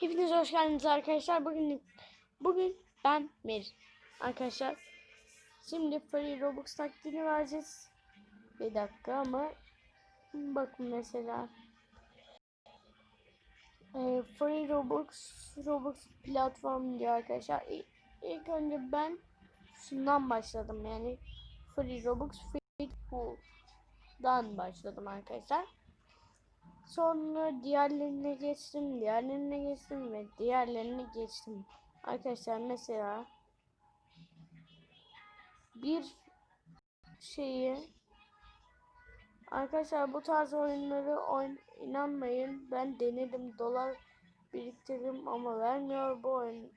Hepiniz hoş geldiniz arkadaşlar. Bugün bugün ben Meri. Arkadaşlar şimdi Free Robux taktiğini vereceğiz. Bir dakika ama bakın mesela e, Free Robux Robux platform diyor arkadaşlar. İ- İlk önce ben şundan başladım yani Free Robux Free Pool'dan başladım arkadaşlar. Sonra diğerlerine geçtim, diğerlerine geçtim ve diğerlerine geçtim. Arkadaşlar mesela bir şeyi Arkadaşlar bu tarz oyunları oyn inanmayın. Ben denedim dolar biriktirdim ama vermiyor bu oyun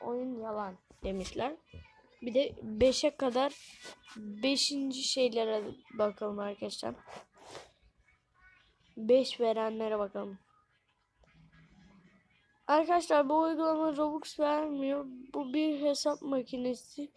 oyun yalan demişler. Bir de 5'e kadar 5. şeylere bakalım arkadaşlar. 5 verenlere bakalım. Arkadaşlar bu uygulama Robux vermiyor. Bu bir hesap makinesi.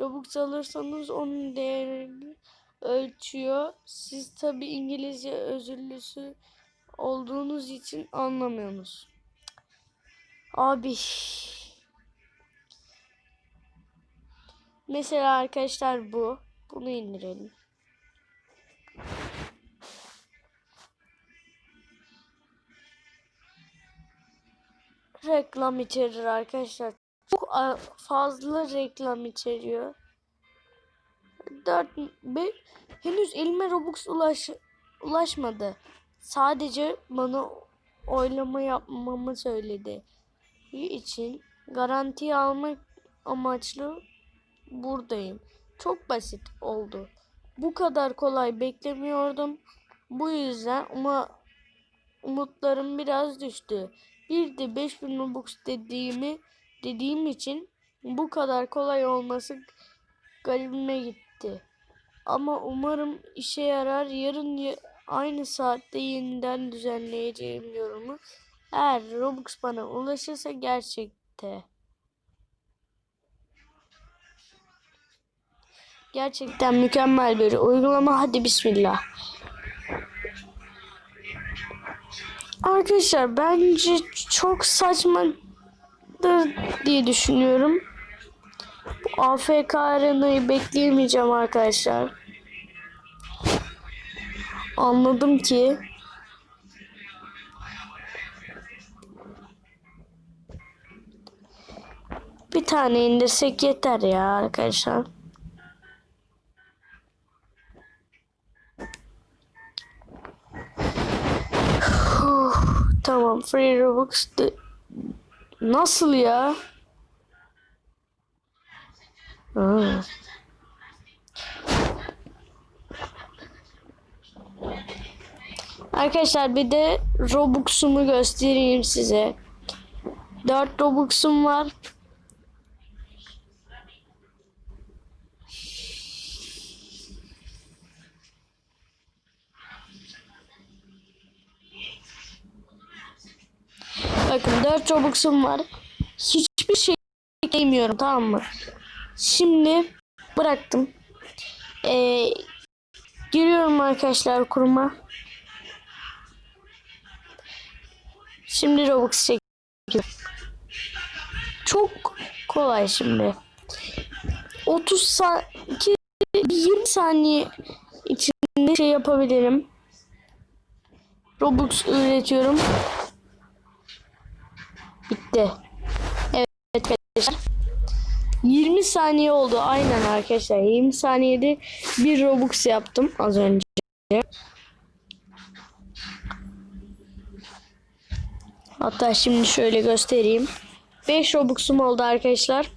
Robux alırsanız onun değerini ölçüyor. Siz tabi İngilizce özürlüsü olduğunuz için anlamıyorsunuz. Abi. Mesela arkadaşlar bu. Bunu indirelim. Reklam içerir arkadaşlar. Çok fazla reklam içeriyor. 4 5 henüz elime Robux ulaş ulaşmadı. Sadece bana oylama yapmamı söyledi. için garanti almak amaçlı buradayım. Çok basit oldu. Bu kadar kolay beklemiyordum. Bu yüzden ama umutlarım biraz düştü. Bir de 5000 Robux dediğimi dediğim için bu kadar kolay olması garibime gitti. Ama umarım işe yarar. Yarın ya- aynı saatte yeniden düzenleyeceğim yorumu. Eğer Robux bana ulaşırsa gerçekte. Gerçekten mükemmel bir uygulama. Hadi bismillah. Arkadaşlar bence çok saçmadır diye düşünüyorum. Bu AFK arenayı bekleyemeyeceğim arkadaşlar. Anladım ki bir tane indirsek yeter ya arkadaşlar. Tamam free robux de- nasıl ya? Ha. Arkadaşlar bir de Robux'umu göstereyim size. 4 Robux'um var. Bakın 4 Robux'um var. Hiçbir şey eklemiyorum tamam mı? Şimdi bıraktım. Ee, giriyorum arkadaşlar kuruma. Şimdi Robux çekiyorum. Çok kolay şimdi. 30 saniye 20 saniye içinde şey yapabilirim. Robux üretiyorum. Bitti. Evet arkadaşlar. 20 saniye oldu aynen arkadaşlar. 20 saniyede bir Robux yaptım az önce. Hatta şimdi şöyle göstereyim. 5 Robux'um oldu arkadaşlar.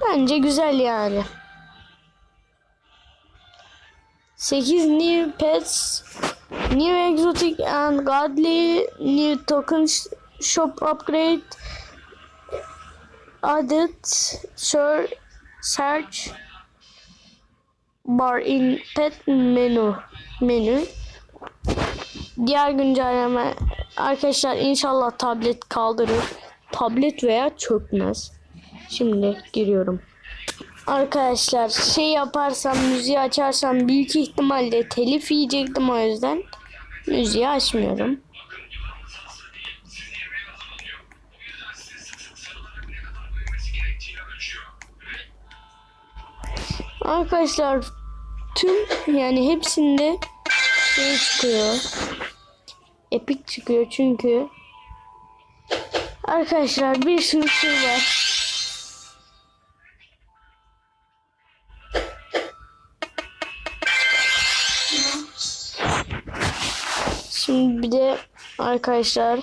Bence güzel yani. 8 new pets, new exotic and godly, new token sh- shop upgrade, added search, search bar in pet menu menü. Diğer güncelleme arkadaşlar inşallah tablet kaldırır. Tablet veya çökmez. Şimdi giriyorum. Arkadaşlar şey yaparsam müziği açarsam büyük ihtimalle telif yiyecektim o yüzden müziği açmıyorum. Arkadaşlar tüm yani hepsinde şey çıkıyor. Epic çıkıyor çünkü. Arkadaşlar bir sürü şey var. Şimdi bir de arkadaşlar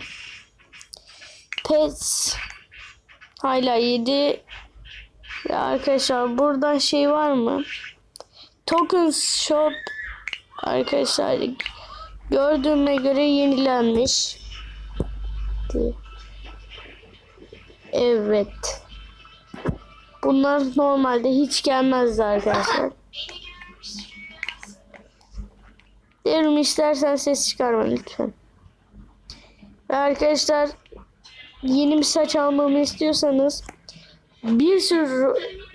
Pets hala 7 ve arkadaşlar buradan şey var mı? Tokens Shop arkadaşlar gördüğüme göre yenilenmiş. Evet. Bunlar normalde hiç gelmezdi arkadaşlar. Derim istersen ses çıkarma lütfen. Ve arkadaşlar yeni bir saç almamı istiyorsanız bir sürü ro-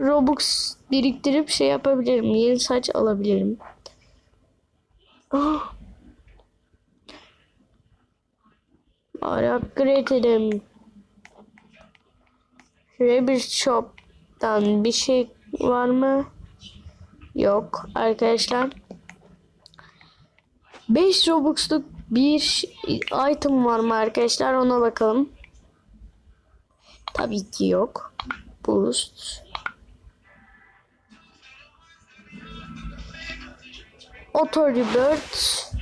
Robux biriktirip şey yapabilirim. Yeni saç alabilirim. Ah. Bari upgrade edelim. Rabbit Shop'tan bir şey var mı? Yok arkadaşlar. 5 Robux'luk bir item var mı arkadaşlar? Ona bakalım. Tabii ki yok. Boost. Auto Rebirth.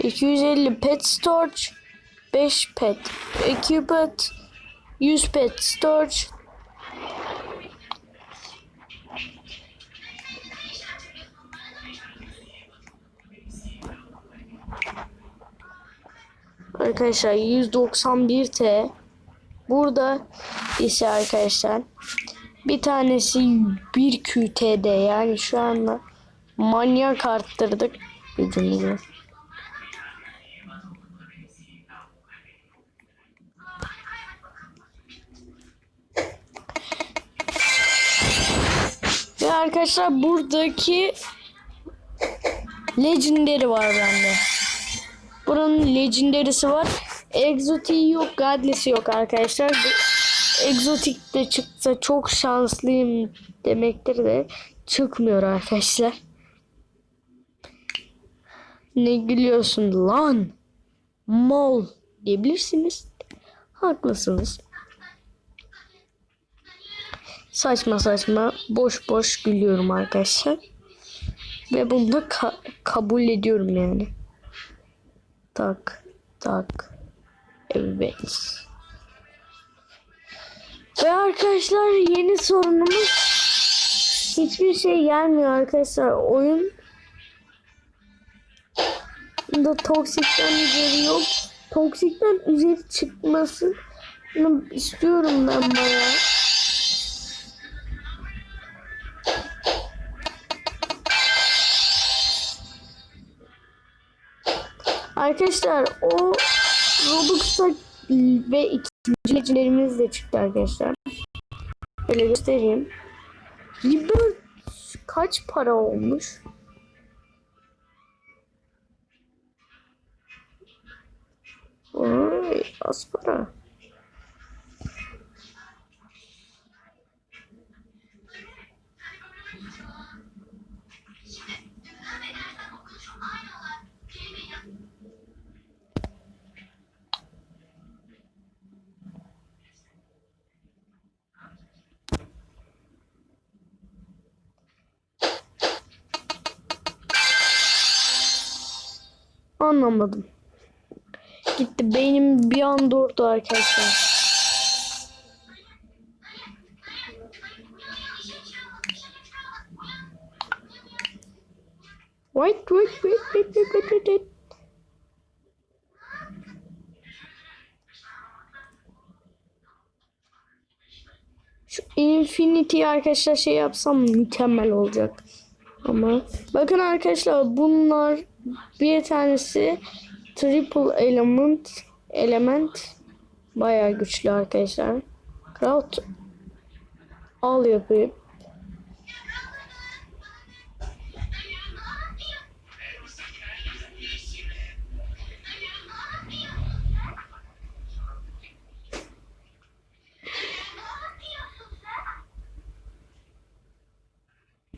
250 pet storage. 5 pet equipment. 100 pet storage. Arkadaşlar 191 T. Burada ise arkadaşlar bir tanesi 1 QTD yani şu anda manyak arttırdık gücümüzü. Ve arkadaşlar buradaki Legendary var bende. Buranın Legendary'si var. Exotic yok, Godless'i yok arkadaşlar. Exotic de çıksa çok şanslıyım demektir de çıkmıyor arkadaşlar. Ne gülüyorsun lan? Mol diyebilirsiniz. Haklısınız. Saçma saçma boş boş gülüyorum arkadaşlar. Ve bunu da ka- kabul ediyorum yani. Tak tak. Evet. Ve arkadaşlar yeni sorunumuz hiçbir şey gelmiyor arkadaşlar. Oyun da toksikten üzeri yok. Toksikten üzeri çıkmasını istiyorum ben bayağı. Arkadaşlar o Robux'a ve ikinci legendlerimiz de çıktı arkadaşlar. Böyle göstereyim. Rebirth kaç para olmuş? Vay az para. Anlamadım. Gitti beynim bir an durdu arkadaşlar. Wait, wait, wait, wait, wait, wait, wait, wait. Şu Infinity arkadaşlar şey yapsam mükemmel olacak. Ama bakın arkadaşlar bunlar bir tanesi triple element element bayağı güçlü arkadaşlar. Crowd al yapıyor.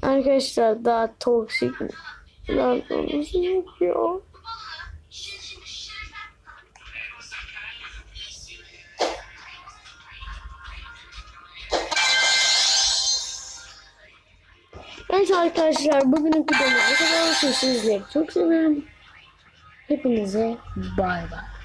Arkadaşlar daha toksik lan olması ya. Evet arkadaşlar bugünün videomuz bu kadar. Sizleri çok seviyorum. Hepinize bay bay.